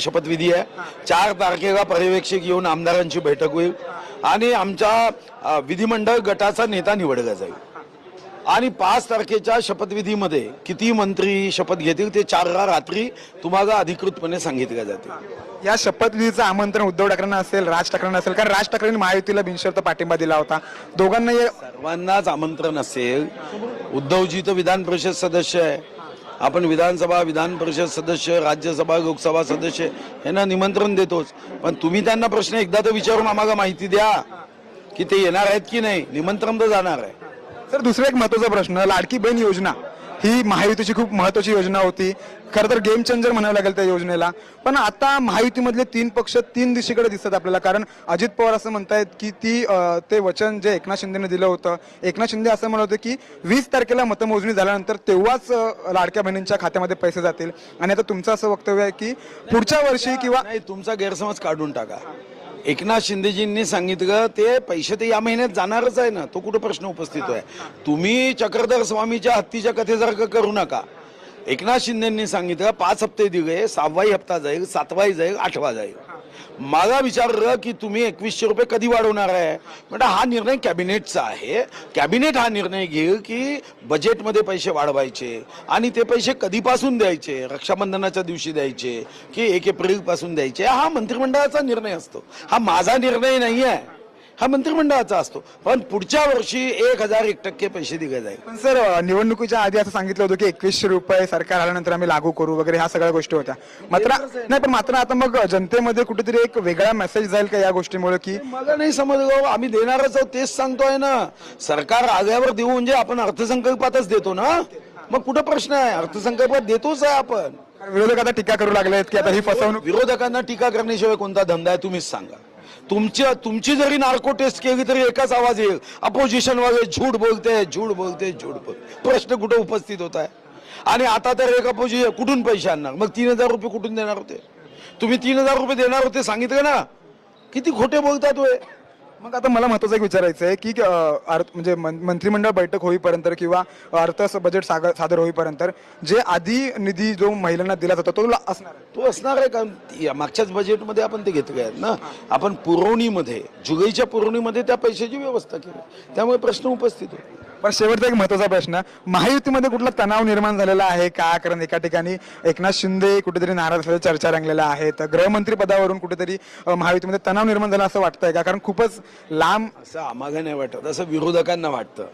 शपथविधी आहे. चार तारखेला पर्यवेक्षक येऊन आमदारांची बैठक होईल आणि आमच्या विधिमंडळ गटाचा नेता निवडला जाईल. आणि पाच तारखेच्या शपथविधीमध्ये किती मंत्री शपथ घेतील ते चारला रात्री तुम्हाला अधिकृतपणे सांगितलं जाते. या शपथविधीचं आमंत्रण उद्धव ठाकरेंना असेल राज ठाकरेंना असेल कारण राज ठाकरेंनी महायुतीला बिनशर्त पाठिंबा दिला होता. दोघांना सर्वांनाच आमंत्रण असेल. उद्धवजी तर विधान परिषद सदस्य आहे. आपण विधानसभा विधान परिषद सदस्य राज्यसभा लोकसभा सदस्य यांना निमंत्रण देतोच. पण तुम्ही त्यांना प्रश्न एकदा तर विचारून आम्हाला माहिती द्या की ते येणार आहेत की नाही. निमंत्रण तर जाणार आहे. सर दुसरा एक महत्त्वाचा प्रश्न लाडकी बहीण योजना. ही महायुतीची खूप महत्वाची योजना होती. खरं तर गेम चेंजर म्हणावं लागेल त्या योजनेला. पण आता महायुतीमधले तीन पक्ष तीन दिशेकडे दिसतात आपल्याला. कारण अजित पवार असं म्हणतायत की ती ते वचन जे एकनाथ शिंदेने दिलं होतं. एकनाथ शिंदे असं म्हणत होते की वीस तारखेला मतमोजणी झाल्यानंतर तेव्हाच लाडक्या बहिणींच्या खात्यामध्ये पैसे जातील. आणि आता तुमचं असं वक्तव्य आहे की पुढच्या वर्षी किंवा तुमचा गैरसमज काढून टाका. एकनाथ शिंदेजींनी सांगितलं ते पैसे तर या महिन्यात जाणारच आहे ना तो कुठं प्रश्न उपस्थित आहे. तुम्ही चक्रधर स्वामीच्या हत्तीच्या कथेसारखं करू नका. एकनाथ शिंदेंनी सांगितलं पाच हप्ते दिले सहावाही हप्ता जाईल सातवाही जाईल आठवा जाईल. मला विचारलं की तुम्ही एकवीसशे रुपये कधी वाढवणार आहे? म्हणजे हा निर्णय कॅबिनेटचा आहे. कॅबिनेट हा निर्णय घेईल की बजेटमध्ये पैसे वाढवायचे आणि ते पैसे कधीपासून द्यायचे? रक्षाबंधनाच्या दिवशी द्यायचे की एक एप्रिलपासून द्यायचे? हा मंत्रिमंडळाचा निर्णय असतो. हा माझा निर्णय नाही आहे हा मंत्रिमंडळाचा असतो. पण पुढच्या वर्षी एक हजार एक टक्के पैसे दिले जाईल. पण सर निवडणुकीच्या आधी असं सांगितलं होतं की एकवीसशे रुपये सरकार आल्यानंतर आम्ही लागू करू वगैरे ह्या सगळ्या गोष्टी होत्या. मात्र नाही पण मात्र आता मग जनतेमध्ये कुठेतरी एक वेगळा मेसेज जाईल का या गोष्टीमुळे की मला नाही समजलं आम्ही देणारच आहोत तेच सांगतोय ना. सरकार आल्यावर देऊ म्हणजे आपण अर्थसंकल्पातच देतो ना. मग कुठं प्रश्न आहे? अर्थसंकल्पात देतोच आहे आपण. विरोधक आता टीका करू लागले आहेत की आता ही फसवणूक विरोधकांना टीका करण्याशिवाय कोणता धंदा आहे तुम्हीच सांगा. तुमची तुमची जरी नार्को टेस्ट केली तरी एकाच आवाज येईल. अपोजिशन वाले झूठ बोलते झूठ बोलते झूठ बोलते. प्रश्न कुठं उपस्थित होत आहे? आणि आता तर एक अपोजि कुठून पैसे आणणार? मग तीन हजार रुपये कुठून देणार होते? तुम्ही तीन हजार रुपये देणार होते सांगितलं ना? किती खोटे बोलतात होय? मग आता मला महत्वाचं एक विचारायचं आहे की अं, अर्थ म्हणजे मंत्रिमंडळ बैठक होईपर्यंत किंवा अर्थ बजेट सागर सादर होईपर्यंत जे आधी निधी जो महिलांना दिला जातो तो ला- असणार आहे. तो असणार आहे कारण या मागच्याच बजेटमध्ये आपण ते घेतले आहेत ना आपण पुरवणीमध्ये जुगईच्या पुरवणीमध्ये त्या पैशाची व्यवस्था केली. त्यामुळे प्रश्न उपस्थित होतो. पण शेवटचा एक महत्त्वाचा प्रश्न. महायुतीमध्ये कुठला तणाव निर्माण झालेला आहे? का? कारण एका ठिकाणी एकनाथ शिंदे कुठेतरी नाराज असल्याच्या चर्चा रंगलेल्या आहेत गृहमंत्री पदावरून कुठेतरी महायुतीमध्ये तणाव निर्माण झाला असं वाटतंय का? कारण खूपच लांब असं आम्हाला नाही वाटत. असं विरोधकांना वाटतं.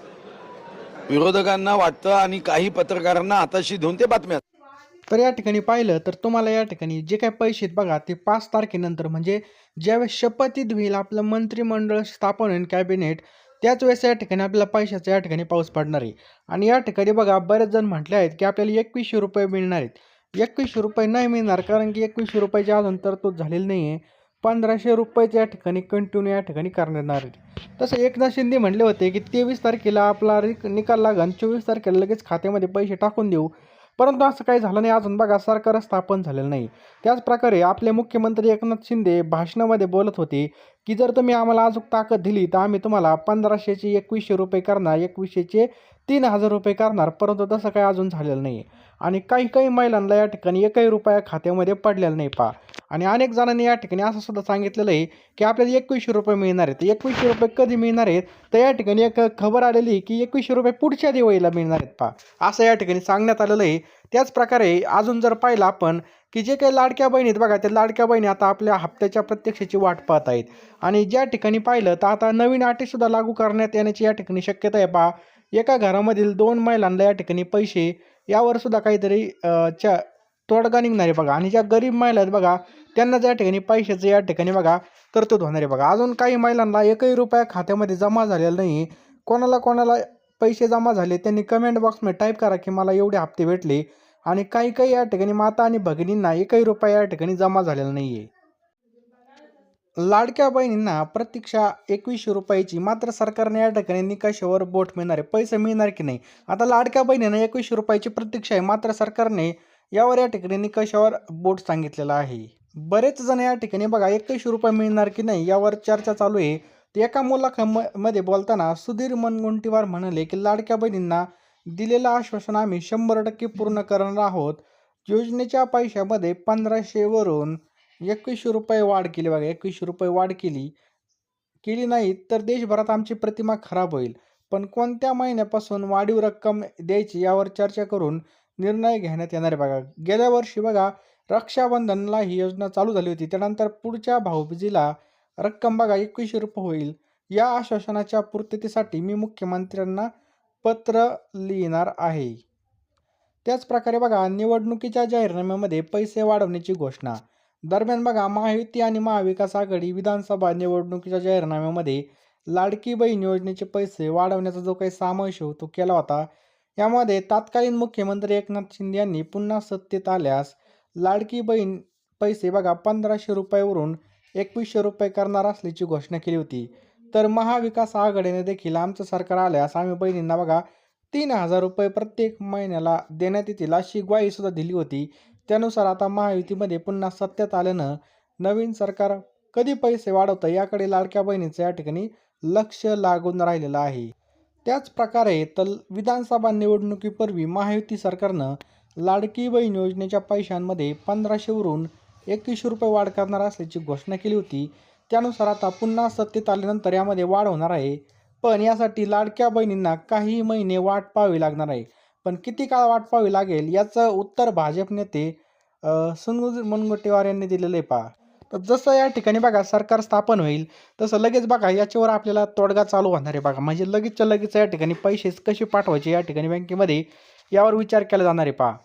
विरोधकांना वाटतं आणि काही पत्रकारांना आताशी घेऊन ते बातम्या तर या ठिकाणी पाहिलं तर तुम्हाला या ठिकाणी जे काही पैसे आहेत बघा ते पाच तारखेनंतर म्हणजे ज्यावेळेस शपथीत होईल आपलं मंत्रिमंडळ स्थापन होईल कॅबिनेट त्याच वेळेस या ठिकाणी आपल्याला पैशाचा या ठिकाणी पाऊस पडणार आहे. आणि या ठिकाणी बघा बरेच जण म्हटले आहेत की आपल्याला एकवीसशे रुपये मिळणार आहेत. एकवीसशे रुपये नाही मिळणार कारण की एकवीसशे रुपयाची अजून तरतूद झालेली नाही आहे. पंधराशे रुपयेच या ठिकाणी कंटिन्यू या ठिकाणी करण्यात येणार आहेत. तसं एकनाथ शिंदे म्हणले होते की तेवीस तारखेला आपला रिक निकाल लागन चोवीस तारखेला लगेच खात्यामध्ये पैसे टाकून देऊ. परंतु असं काही झालं नाही अजून बघा सरकार स्थापन झालेलं नाही. त्याचप्रकारे आपले मुख्यमंत्री एकनाथ शिंदे भाषणामध्ये बोलत होते की जर तुम्ही आम्हाला अजून ताकद दिली तर आम्ही तुम्हाला पंधराशेचे एकवीसशे रुपये करणार एकवीसशेचे तीन हजार रुपये करणार परंतु तसं काही अजून झालेलं नाही आणि काही काही महिलांना या ठिकाणी एकही रुपया खात्यामध्ये पडलेला नाही पा आणि अनेक जणांनी या ठिकाणी असं सुद्धा सांगितलेलं आहे की आपल्याला एकवीसशे रुपये मिळणार आहेत. एकवीसशे रुपये कधी मिळणार आहेत? तर या ठिकाणी एक खबर आलेली आहे की एकवीसशे रुपये पुढच्या दिवाळीला मिळणार आहेत पा असं या ठिकाणी सांगण्यात आलेलं आहे. त्याच प्रकारे अजून जर पाहिलं आपण की जे काही लाडक्या बहिणी आहेत बघा त्या लाडक्या बहिणी आता आपल्या हप्त्याच्या प्रत्यक्षाची वाट पाहत आहेत आणि ज्या ठिकाणी पाहिलं तर आता नवीन अटीसुद्धा लागू करण्यात येण्याची या ठिकाणी शक्यता आहे. पहा एका घरामधील दोन महिलांना या ठिकाणी पैसे यावर सुद्धा काहीतरी च्या तोडगा निघणार आहे बघा. आणि ज्या गरीब महिला आहेत बघा त्यांना ज्या ठिकाणी पैशाचं या ठिकाणी बघा तरतूद होणार आहे बघा. अजून काही महिलांना एकही रुपया खात्यामध्ये जमा झालेला नाही. कोणाला कोणाला पैसे जमा झाले त्यांनी कमेंट बॉक्समध्ये टाईप करा की मला एवढे हप्ते भेटले. आणि काही काही या ठिकाणी माता आणि भगिनींना एकही रुपया या ठिकाणी जमा झालेला नाही आहे लाडक्या बहिणींना प्रतीक्षा एकवीसशे रुपयाची मात्र सरकारने या ठिकाणी निकषावर बोट मिळणार आहे पैसे मिळणार की नाही? आता लाडक्या बहिणींना एकवीसशे रुपयाची प्रतीक्षा आहे मात्र सरकारने यावर या ठिकाणी निकषावर बोट सांगितलेला आहे. बरेच जण या ठिकाणी बघा एकवीसशे रुपये मिळणार की नाही यावर चर्चा चालू आहे. एका मुलाखममध्ये बोलताना सुधीर मनगुंटीवार म्हणाले की लाडक्या बहिणींना दिलेलं आश्वासन आम्ही शंभर टक्के पूर्ण करणार आहोत. योजनेच्या पैशामध्ये पंधराशेवरून एकवीसशे रुपये वाढ केली बघा एकवीसशे रुपये वाढ केली. केली नाही तर देशभरात आमची प्रतिमा खराब होईल. पण कोणत्या महिन्यापासून वाढीव रक्कम द्यायची यावर चर्चा करून निर्णय घेण्यात येणार आहे बघा. गेल्या वर्षी बघा रक्षाबंधनला ही योजना चालू झाली होती. त्यानंतर पुढच्या भाऊबीजीला रक्कम बघा एकवीसशे रुपये होईल. या आश्वासनाच्या पूर्ततेसाठी मी मुख्यमंत्र्यांना पत्र लिहिणार आहे. त्याचप्रकारे बघा निवडणुकीच्या जाहीरनाम्यामध्ये पैसे वाढवण्याची घोषणा. दरम्यान बघा महायुती आणि महाविकास आघाडी विधानसभा निवडणुकीच्या जाहीरनाम्यामध्ये लाडकी बहीण योजनेचे पैसे वाढवण्याचा जो काही समावेश हो तो केला होता. यामध्ये तत्कालीन मुख्यमंत्री एकनाथ शिंदे यांनी पुन्हा सत्तेत आल्यास लाडकी बहीण पैसे बघा पंधराशे रुपयावरून एकवीसशे रुपये करणार असल्याची घोषणा केली होती. तर महाविकास आघाडीने देखील आमचं सरकार आल्यास आम्ही बहिणींना बघा तीन हजार रुपये प्रत्येक महिन्याला देण्यात येतील अशी ग्वाहीसुद्धा दिली होती. त्यानुसार आता महायुतीमध्ये पुन्हा सत्तेत आल्यानं नवीन सरकार कधी पैसे वाढवतं याकडे लाडक्या बहिणीचं या ठिकाणी लक्ष लागून राहिलेलं आहे. त्याच प्रकारे तर विधानसभा निवडणुकीपूर्वी महायुती सरकारनं लाडकी बहीण योजनेच्या पैशांमध्ये पंधराशेवरून एकवीसशे रुपये वाढ करणार असल्याची घोषणा केली होती. त्यानुसार आता पुन्हा सत्तेत आल्यानंतर यामध्ये वाढ होणार आहे. पण यासाठी लाडक्या बहिणींना काही महिने वाट पाहावी लागणार आहे. पण किती काळ वाट पाहावी लागेल याचं उत्तर भाजप नेते अ, सुनील यांनी दिलेलं आहे पहा. तर जसं या ठिकाणी बघा सरकार स्थापन होईल तसं लगेच बघा याच्यावर आपल्याला तोडगा चालू होणार आहे बघा. म्हणजे लगेचच्या लगेच या ठिकाणी पैसेच कसे पाठवायचे या ठिकाणी बँकेमध्ये? यावर विचार केला जाणार आहे पहा.